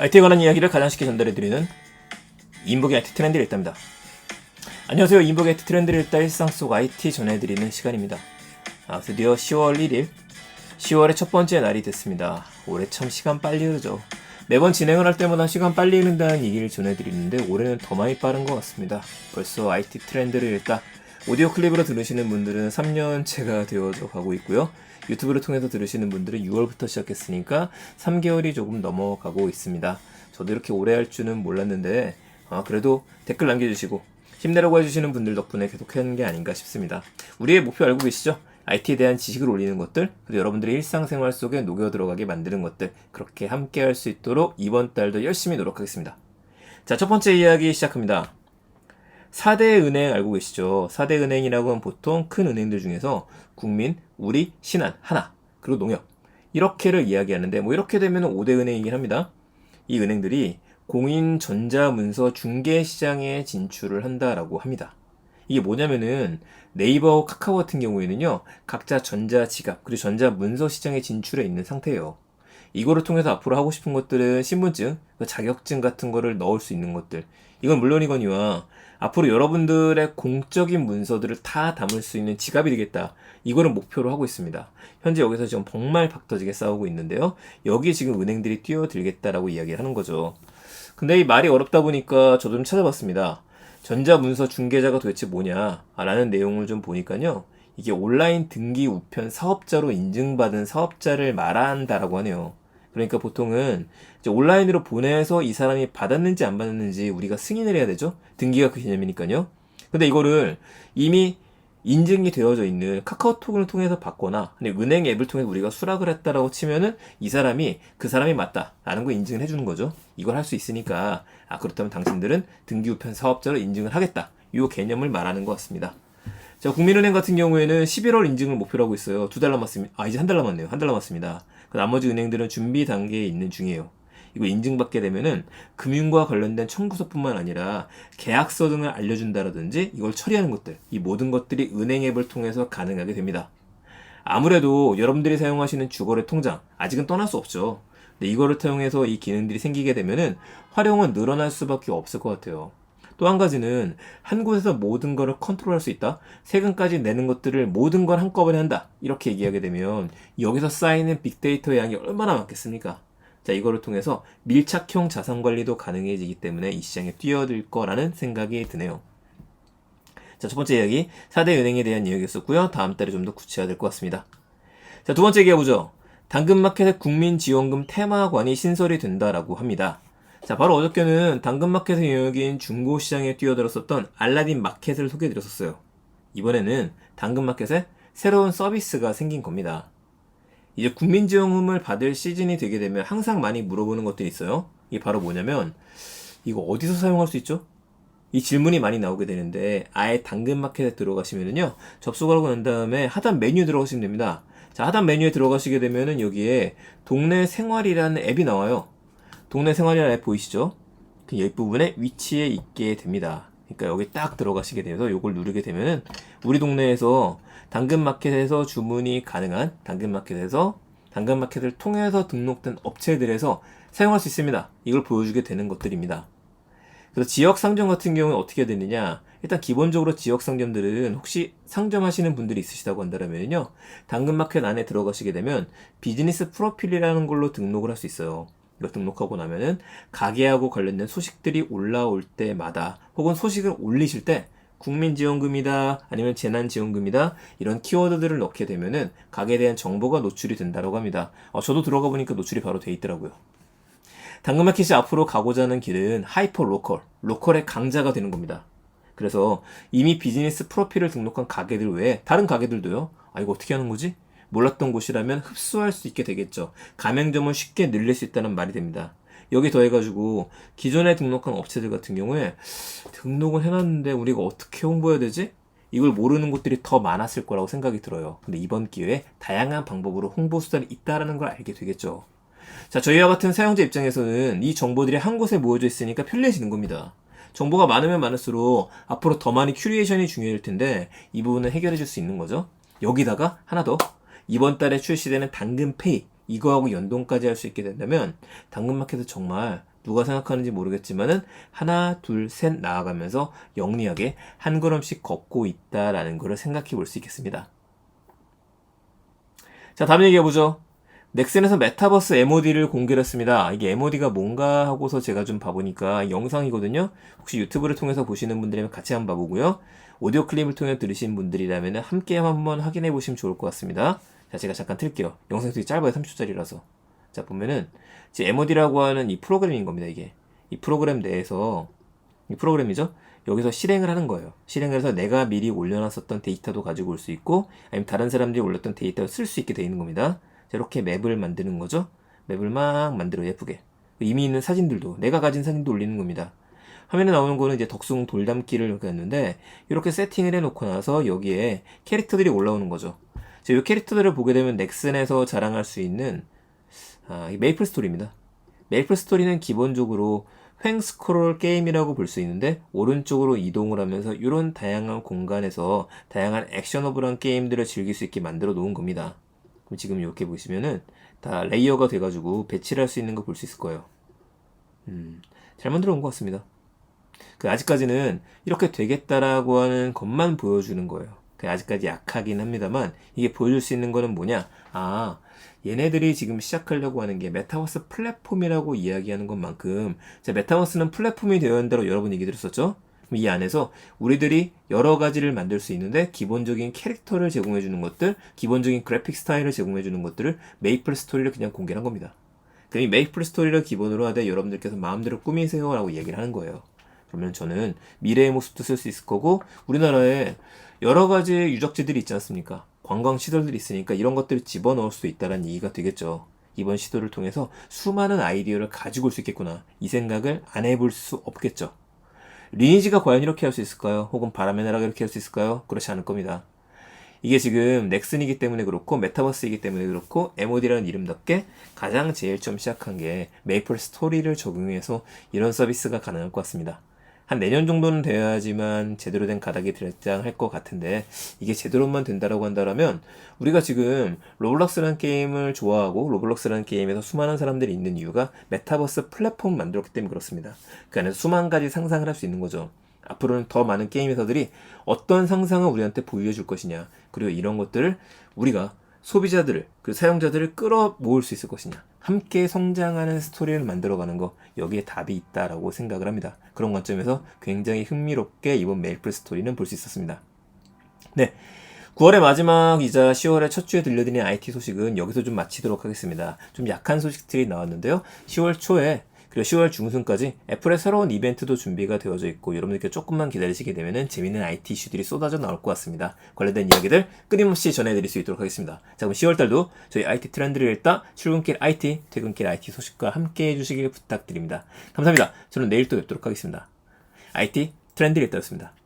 IT에 관한 이야기를 가장 쉽게 전달해드리는 인복의 IT 트렌드 일다입니다. 안녕하세요. 인복의 IT 트렌드 일다 일상 속 IT 전해드리는 시간입니다. 아, 드디어 10월 1일, 10월의 첫 번째 날이 됐습니다. 올해 참 시간 빨리 흐르죠. 매번 진행을 할 때마다 시간 빨리 흐른다는 얘기를 전해드리는데 올해는 더 많이 빠른 것 같습니다. 벌써 IT 트렌드를 읽다 오디오 클립으로 들으시는 분들은 3년째가 되어져 가고 있고요. 유튜브를 통해서 들으시는 분들은 6월부터 시작했으니까 3개월이 조금 넘어가고 있습니다. 저도 이렇게 오래 할 줄은 몰랐는데 아, 그래도 댓글 남겨주시고 힘내라고 해주시는 분들 덕분에 계속 하는 게 아닌가 싶습니다. 우리의 목표 알고 계시죠? IT에 대한 지식을 올리는 것들, 그리고 여러분들의 일상생활 속에 녹여 들어가게 만드는 것들, 그렇게 함께 할 수 있도록 이번 달도 열심히 노력하겠습니다. 자, 첫 번째 이야기 시작합니다. 4대 은행 알고 계시죠? 4대 은행이라고 하면 보통 큰 은행들 중에서 국민, 우리, 신한, 하나, 그리고 농협. 이렇게를 이야기하는데 뭐 이렇게 되면 5대 은행이긴 합니다. 이 은행들이 공인 전자문서 중개 시장에 진출을 한다라고 합니다. 이게 뭐냐면은 네이버, 카카오 같은 경우에는요, 각자 전자 지갑, 그리고 전자 문서 시장에 진출해 있는 상태예요. 이거를 통해서 앞으로 하고 싶은 것들은 신분증, 그 자격증 같은 거를 넣을 수 있는 것들. 이건 물론이거니와 앞으로 여러분들의 공적인 문서들을 다 담을 수 있는 지갑이 되겠다. 이거를 목표로 하고 있습니다. 현재 여기서 지금 정말 박터지게 싸우고 있는데요. 여기 지금 은행들이 뛰어들겠다라고 이야기를 하는 거죠. 근데 이 말이 어렵다 보니까 저도 좀 찾아봤습니다. 전자문서 중개자가 도대체 뭐냐? 라는 내용을 좀 보니까요. 이게 온라인 등기 우편 사업자로 인증받은 사업자를 말한다라고 하네요. 그러니까 보통은 온라인으로 보내서 이 사람이 받았는지 안 받았는지 우리가 승인을 해야 되죠. 등기가 그 개념이니까요. 근데 이거를 이미 인증이 되어져 있는 카카오톡을 통해서 받거나 은행 앱을 통해서 우리가 수락을 했다라고 치면은 이 사람이 그 사람이 맞다라는 거 인증을 해주는 거죠. 이걸 할 수 있으니까 아 그렇다면 당신들은 등기 우편 사업자로 인증을 하겠다. 이 개념을 말하는 것 같습니다. 자, 국민은행 같은 경우에는 11월 인증을 목표로 하고 있어요. 두 달 남았습니다. 아, 이제 한 달 남았네요. 한 달 남았습니다. 그 나머지 은행들은 준비 단계에 있는 중이에요. 이거 인증받게 되면은 금융과 관련된 청구서뿐만 아니라 계약서 등을 알려준다라든지 이걸 처리하는 것들, 이 모든 것들이 은행 앱을 통해서 가능하게 됩니다. 아무래도 여러분들이 사용하시는 주거래 통장, 아직은 떠날 수 없죠. 근데 이거를 통해서 이 기능들이 생기게 되면은 활용은 늘어날 수밖에 없을 것 같아요. 또 한 가지는 한 곳에서 모든 것을 컨트롤할 수 있다. 세금까지 내는 것들을 모든 걸 한꺼번에 한다. 이렇게 얘기하게 되면 여기서 쌓이는 빅데이터의 양이 얼마나 많겠습니까? 자, 이거를 통해서 밀착형 자산 관리도 가능해지기 때문에 이 시장에 뛰어들 거라는 생각이 드네요. 자, 첫 번째 이야기 4대 은행에 대한 이야기였었고요. 다음 달에 좀 더 구체화될 것 같습니다. 자, 두 번째 얘기해 보죠. 당근마켓의 국민지원금 테마관이 신설이 된다라고 합니다. 자, 바로 어저께는 당근마켓의 영역인 중고시장에 뛰어들었었던 알라딘 마켓을 소개해드렸었어요. 이번에는 당근마켓에 새로운 서비스가 생긴 겁니다. 이제 국민지원금을 받을 시즌이 되게 되면 항상 많이 물어보는 것들이 있어요. 이게 바로 뭐냐면, 이거 어디서 사용할 수 있죠? 이 질문이 많이 나오게 되는데, 아예 당근마켓에 들어가시면은요, 접속을 하고 난 다음에 하단 메뉴 들어가시면 됩니다. 자, 하단 메뉴에 들어가시게 되면은 여기에 동네 생활이라는 앱이 나와요. 동네 생활이라는 앱 보이시죠? 그 옆부분에 위치에 있게 됩니다. 그러니까 여기 딱 들어가시게 돼서 이걸 누르게 되면은 우리 동네에서 당근마켓에서 주문이 가능한 당근마켓에서 당근마켓을 통해서 등록된 업체들에서 사용할 수 있습니다. 이걸 보여주게 되는 것들입니다. 그래서 지역 상점 같은 경우는 어떻게 되느냐? 일단 기본적으로 지역 상점들은 혹시 상점하시는 분들이 있으시다고 한다면요. 당근마켓 안에 들어가시게 되면 비즈니스 프로필이라는 걸로 등록을 할 수 있어요. 등록하고 나면은 가게하고 관련된 소식들이 올라올 때마다 혹은 소식을 올리실 때 국민지원금이다 아니면 재난지원금이다 이런 키워드들을 넣게 되면은 가게에 대한 정보가 노출이 된다고 합니다. 어, 저도 들어가 보니까 노출이 바로 돼 있더라고요. 당근마켓이 앞으로 가고자 하는 길은 하이퍼 로컬, 로컬의 강자가 되는 겁니다. 그래서 이미 비즈니스 프로필을 등록한 가게들 외에 다른 가게들도요. 아 이거 어떻게 하는 거지? 몰랐던 곳이라면 흡수할 수 있게 되겠죠. 가맹점을 쉽게 늘릴 수 있다는 말이 됩니다. 여기 더해가지고 기존에 등록한 업체들 같은 경우에 등록을 해놨는데 우리가 어떻게 홍보해야 되지? 이걸 모르는 곳들이 더 많았을 거라고 생각이 들어요. 근데 이번 기회에 다양한 방법으로 홍보 수단이 있다라는 걸 알게 되겠죠. 자, 저희와 같은 사용자 입장에서는 이 정보들이 한 곳에 모여져 있으니까 편리해지는 겁니다. 정보가 많으면 많을수록 앞으로 더 많이 큐리에이션이 중요할 텐데 이 부분을 해결해 줄 수 있는 거죠. 여기다가 하나 더 이번 달에 출시되는 당근페이 이거하고 연동까지 할 수 있게 된다면 당근마켓은 정말 누가 생각하는지 모르겠지만은 하나, 둘, 셋 나아가면서 영리하게 한 걸음씩 걷고 있다라는 것을 생각해 볼 수 있겠습니다. 자, 다음 얘기해 보죠. 넥슨에서 메타버스 MOD를 공개를 했습니다. 이게 MOD가 뭔가 하고서 제가 좀 봐보니까 영상이거든요. 혹시 유튜브를 통해서 보시는 분들이면 같이 한번 봐보고요. 오디오 클립을 통해 들으신 분들이라면 함께 한번 확인해 보시면 좋을 것 같습니다. 자, 제가 잠깐 틀게요. 영상이 되게 짧아요. 30초짜리라서. 자, 보면은, 이제 MOD라고 하는 이 프로그램인 겁니다, 이게. 이 프로그램 내에서, 이 프로그램이죠? 여기서 실행을 하는 거예요. 실행을 해서 내가 미리 올려놨었던 데이터도 가지고 올 수 있고, 아니면 다른 사람들이 올렸던 데이터를 쓸 수 있게 되어 있는 겁니다. 자, 이렇게 맵을 만드는 거죠? 맵을 막 만들어 예쁘게. 이미 있는 사진들도, 내가 가진 사진도 올리는 겁니다. 화면에 나오는 거는 이제 덕숭 돌담기를 이렇게 했는데, 이렇게 세팅을 해놓고 나서 여기에 캐릭터들이 올라오는 거죠. 자, 이 캐릭터들을 보게 되면 넥슨에서 자랑할 수 있는, 아, 이 메이플 스토리입니다. 메이플 스토리는 기본적으로 횡 스크롤 게임이라고 볼 수 있는데 오른쪽으로 이동을 하면서 이런 다양한 공간에서 다양한 액션오브한 게임들을 즐길 수 있게 만들어 놓은 겁니다. 그럼 지금 이렇게 보시면은 다 레이어가 돼가지고 배치를 할 수 있는 거 볼 수 있을 거예요. 음, 잘 만들어 놓은 것 같습니다. 그 아직까지는 이렇게 되겠다라고 하는 것만 보여주는 거예요. 그 아직까지 약하긴 합니다만 이게 보여줄 수 있는 거는 뭐냐? 아, 얘네들이 지금 시작하려고 하는 게 메타버스 플랫폼이라고 이야기하는 것만큼 자, 메타버스는 플랫폼이 되어야 한다고 여러분 얘기 들었었죠? 이 안에서 우리들이 여러 가지를 만들 수 있는데 기본적인 캐릭터를 제공해 주는 것들, 기본적인 그래픽 스타일을 제공해 주는 것들을 메이플 스토리를 그냥 공개한 겁니다. 그럼 이 메이플 스토리를 기본으로 하되 여러분들께서 마음대로 꾸미세요라고 얘기를 하는 거예요. 그러면 저는 미래의 모습도 쓸 수 있을 거고 우리나라에 여러 가지 유적지들이 있지 않습니까? 관광 시설들이 있으니까 이런 것들을 집어넣을 수 있다는 얘기가 되겠죠. 이번 시도를 통해서 수많은 아이디어를 가지고 올 수 있겠구나. 이 생각을 안 해볼 수 없겠죠. 리니지가 과연 이렇게 할 수 있을까요? 혹은 바람의 나라가 이렇게 할 수 있을까요? 그렇지 않을 겁니다. 이게 지금 넥슨이기 때문에 그렇고 메타버스이기 때문에 그렇고 MOD라는 이름답게 가장 제일 처음 시작한 게 메이플 스토리를 적용해서 이런 서비스가 가능할 것 같습니다. 한 내년 정도는 돼야지만 제대로 된 가닥이 등장할 것 같은데 이게 제대로만 된다라고 한다면 우리가 지금 로블록스라는 게임을 좋아하고 로블록스라는 게임에서 수많은 사람들이 있는 이유가 메타버스 플랫폼 만들었기 때문에 그렇습니다. 그 안에서 수만 가지 상상을 할 수 있는 거죠. 앞으로는 더 많은 게임 회사들이 어떤 상상을 우리한테 보여줄 줄 것이냐 그리고 이런 것들을 우리가 소비자들을 그 사용자들을 끌어 모을 수 있을 것이냐 함께 성장하는 스토리를 만들어가는 거 여기에 답이 있다라고 생각을 합니다. 그런 관점에서 굉장히 흥미롭게 이번 메이플 스토리는 볼 수 있었습니다. 네. 9월의 마지막이자 10월의 첫 주에 들려드린 IT 소식은 여기서 좀 마치도록 하겠습니다. 좀 약한 소식들이 나왔는데요. 10월 초에 그리고 10월 중순까지 애플의 새로운 이벤트도 준비가 되어져 있고 여러분들께 조금만 기다리시게 되면 재밌는 IT 이슈들이 쏟아져 나올 것 같습니다. 관련된 이야기들 끊임없이 전해드릴 수 있도록 하겠습니다. 자 그럼 10월달도 저희 IT 트렌드를 읽다 출근길 IT, 퇴근길 IT 소식과 함께 해주시길 부탁드립니다. 감사합니다. 저는 내일 또 뵙도록 하겠습니다. IT 트렌드 읽다였습니다.